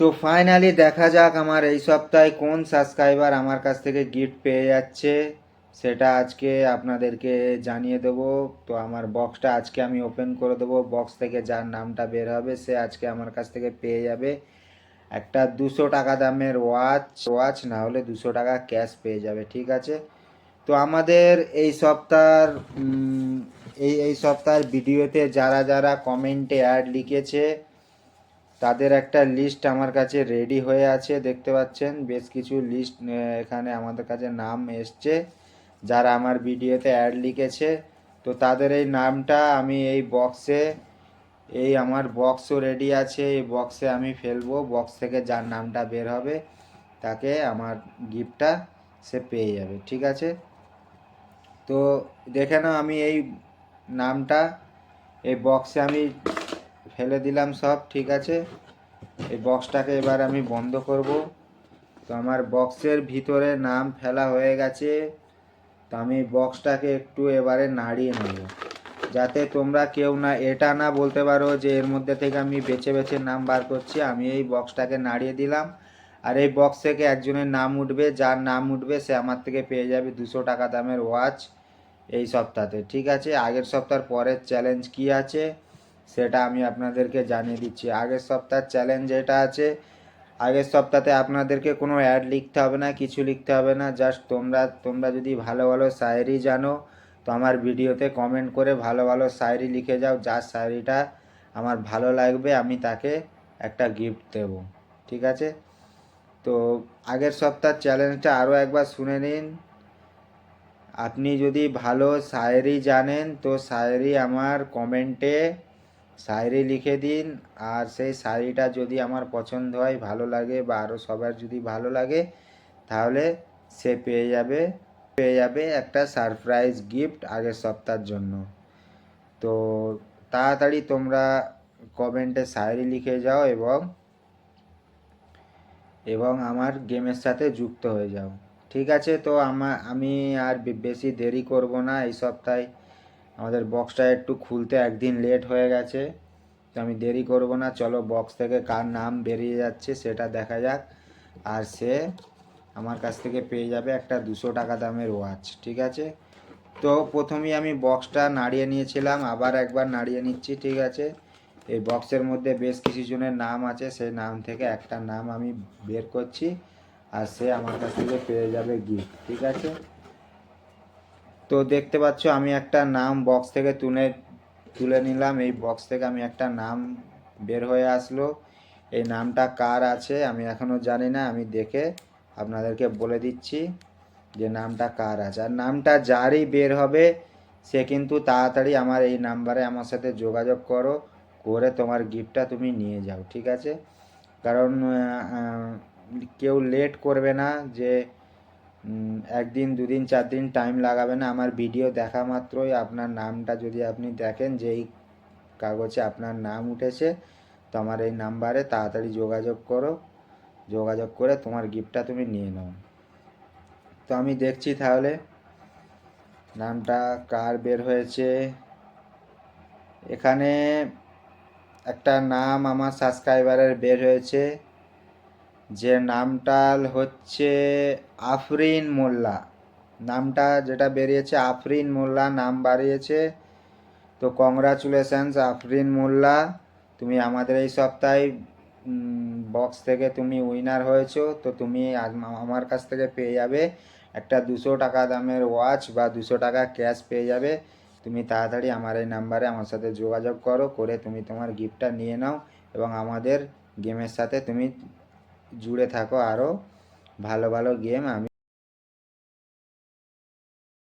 তো ফাইনালি দেখা যাক আমার এই সপ্তাহে কোন সাবস্ক্রাইবার আমার কাছ থেকে গিফট পেয়ে যাচ্ছে। সেটা আজকে আপনাদেরকে জানিয়ে দেবো। তো আমার বক্সটা আজকে আমি ওপেন করে দেবো। বক্স থেকে যার নামটা বের হবে, সে আজকে আমার কাছ থেকে পেয়ে যাবে। একটা দুশো টাকা দামের ওয়াচ ওয়াচ না হলে দুশো টাকা ক্যাশ পেয়ে যাবে, ঠিক আছে? তো আমাদের এই সপ্তাহের এই এই সপ্তাহের ভিডিওতে যারা যারা কমেন্টে অ্যাড লিখেছে তাদের একটা লিস্ট আমার কাছে রেডি হয়ে আছে, দেখতে পাচ্ছেন? বেশ কিছু লিস্ট এখানে আমাদের কাছে নাম এসছে, যারা আমার ভিডিওতে অ্যাড লিখেছে। তো তাদের এই নামটা আমি এই বক্সে এই আমার বক্সও রেডি আছে, এই বক্সে আমি ফেলব। বক্স থেকে যার নামটা বের হবে, তাকে আমার গিফটটা সে পেয়ে যাবে, ঠিক আছে? তো দেখে নাও আমি এই নামটা, এই বক্সে আমি ফেলে দিলাম সব, ঠিক আছে? এই বক্সটাকে এবার আমি বন্ধ করব। তো আমার বক্সের ভিতরে নাম ফেলা হয়ে গেছে। তো আমি বক্সটাকে একটু এবারে নাড়িয়ে নেব। যাতে তোমরা কেউ না, এটা না বলতে পারো যে এর মধ্যে থেকে আমি বেছে বেছে নাম বার করছি। আমি এই বক্সটাকে নাড়িয়ে দিলাম। আর এই বক্স থেকে একজনের নাম উঠবে, যার নাম উঠবে সে আমার থেকে পেয়ে যাবে দুশো টাকা দামের ওয়াচ এই সপ্তাহতে, ঠিক আছে? আগের সপ্তাহের পরের চ্যালেঞ্জ কি আছে? সেটা আমি আপনাদেরকে জানিয়ে দিচ্ছি। আগের সপ্তাহের চ্যালেঞ্জ যেটা আছে, আগের সপ্তাহে আপনাদেরকে কোনো অ্যাড লিখতে হবে না, কিছু লিখতে হবে না জাস্ট তোমরা তোমরা যদি ভালো ভালো শায়েরি জানো, তো আমার ভিডিওতে কমেন্ট করে ভালো ভালো শায়েরি লিখে যাও, যার শায়েরিটা আমার ভালো লাগবে, আমি তাকে একটা গিফট দেব। ঠিক আছে? তো আগের সপ্তাহের চ্যালেঞ্জটা আরও একবার শুনে নিন। আপনি যদি ভালো শায়েরি জানেন, তো শায়েরি আমার কমেন্টে শায়েরি লিখে দিন, আর সেই শাড়িটা যদি আমার পছন্দ হয়, ভালো লাগে বা আরও সবার যদি ভালো লাগে, তাহলে সে পেয়ে যাবে পেয়ে যাবে একটা সারপ্রাইজ গিফট আগের সপ্তাহের জন্য। তো তাড়াতাড়ি তোমরা কমেন্টে শায়েরি লিখে যাও এবং এবং আমার গেমের সাথে যুক্ত হয়ে যাও। ঠিক আছে, তো আমার আমি আর বেশি দেরি করব না এই সপ্তাহে। আমাদের বক্সটা একটু খুলতে একদিন লেট হয়ে গেছে, তো আমি দেরি করব না। চলো বক্স থেকে কার নাম বেরিয়ে যাচ্ছে সেটা দেখা যাক। আর সে আমার কাছ থেকে পেয়ে যাবে একটা দুশো টাকা দামের ওয়াচ ঠিক আছে? তো প্রথমেই আমি বক্সটা নাড়িয়ে নিয়েছিলাম, আবার একবার নাড়িয়ে নিচ্ছি, ঠিক আছে? এই বক্সের মধ্যে বেশ কিছু জনের নাম আছে, সেই নাম থেকে একটা নাম আমি বের করছি, আর সে আমার কাছ থেকে পেয়ে যাবে গিফট ঠিক আছে? তো দেখতে পাচ্ছ, আমি একটা নাম বক্স থেকে তুলে তুলে নিলাম। এই বক্স থেকে আমি একটা নাম বের হয়ে আসলো। এই নামটা কার আছে, আমি এখনও জানি না, আমি দেখে আপনাদেরকে বলে দিচ্ছি যে নামটা কার আছে। আর নামটা যারই বের হবে, সে কিন্তু তাড়াতাড়ি আমার এই নাম্বারে আমার সাথে যোগাযোগ করো, করে তোমার গিফটটা তুমি নিয়ে যাও, ঠিক আছে? কারণ কেউ লেট করবে না যে একদিন, দুদিন চার দিন টাইম লাগাবে না। আমার ভিডিও দেখা মাত্রই আপনার নামটা যদি আপনি দেখেন যে এই কাগজে আপনার নাম উঠেছে, তো আমার এই নাম্বারে তাড়াতাড়ি যোগাযোগ করো। যোগাযোগ করে তোমার গিফটটা তুমি নিয়ে নাও। তো আমি দেখছি তাহলে নামটা কার বের হয়েছে। এখানে একটা নাম আমার সাবস্ক্রাইবারের বের হয়েছে। যে নামটা হচ্ছে আফরিন মোল্লা। নামটা যেটা বেরিয়েছে, আফরিন মোল্লা নাম বাড়িয়েছে। তো কংগ্রাচুলেশনস আফরিন মোল্লা। তুমি আমাদের এই সপ্তাহে বক্স থেকে তুমি উইনার হয়েছো। তো তুমি আমার কাছ থেকে পেয়ে যাবে একটা দুশো টাকা দামের ওয়াচ বা দুশো টাকা ক্যাশ পেয়ে যাবে। তুমি তাড়াতাড়ি আমার এই নাম্বারে আমার সাথে যোগাযোগ করো, করে তুমি তোমার গিফটটা নিয়ে নাও এবং আমাদের গেমের সাথে তুমি জুড়ে থাকো আরও ভালো ভালো গেম আমি